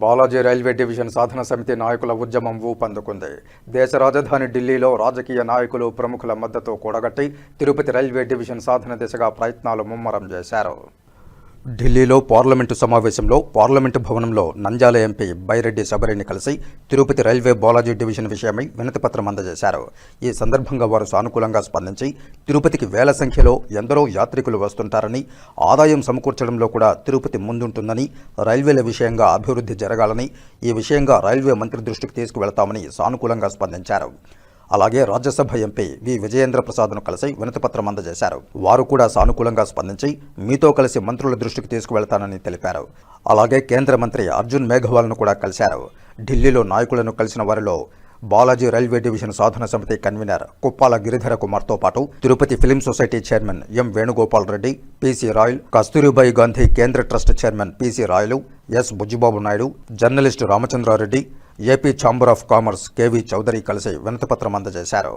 Balaji railway division సాధన సమితి నాయకుల ఉద్యమం ఊపందుకుంది. దేశ రాజధాని ఢిల్లీలో రాజకీయ నాయకులు ప్రముఖుల మద్దతు కూడగట్టి తిరుపతి రైల్వే డివిజన్ సాధన దిశగా ప్రయత్నాలు ముమ్మరం చేశారు. ఢిల్లీలో పార్లమెంటు సమావేశంలో పార్లమెంటు భవనంలో నంజాల ఎంపీ బైరెడ్డి శబరిని కలిసి తిరుపతి రైల్వే బాలాజీ డివిజన్ విషయమై వినతిపత్రం అందజేశారు. ఈ సందర్భంగా వారు సానుకూలంగా స్పందించి తిరుపతికి వేల సంఖ్యలో ఎందరో యాత్రికులు వస్తుంటారని ఆదాయం సమకూర్చడంలో కూడా తిరుపతి ముందుంటుందని రైల్వేల విషయంగా అభివృద్ధి జరగాలని ఈ విషయంగా రైల్వే మంత్రి దృష్టికి తీసుకువెళతామని సానుకూలంగా స్పందించారు. అలాగే రాజ్యసభ ఎంపీ వి. విజయేంద్ర ప్రసాద్ను కలిసి వినతిపత్రం అందజేశారు. వారు కూడా సానుకూలంగా స్పందించి మీతో కలిసి మంత్రుల దృష్టికి తీసుకువెళ్తానని తెలిపారు. అలాగే కేంద్ర మంత్రి అర్జున్ మేఘవాల్ను కూడా కలిశారు. ఢిల్లీలో నాయకులను కలిసిన వారిలో బాలాజీ రైల్వే డివిజన్ సాధన సమితి కన్వీనర్ కుప్పాల గిరిధర కుమార్తో పాటు Tirupati film society chairman M. Venugopal Reddy PC Rayal Kasturibai Gandhi కేంద్ర trust chairman PC Rayalu S. Bujjibabu Naidu journalist Ramachandrareddy AP chamber of commerce KV Chowdary కలిసి వినతిపత్రం అందజేశారు.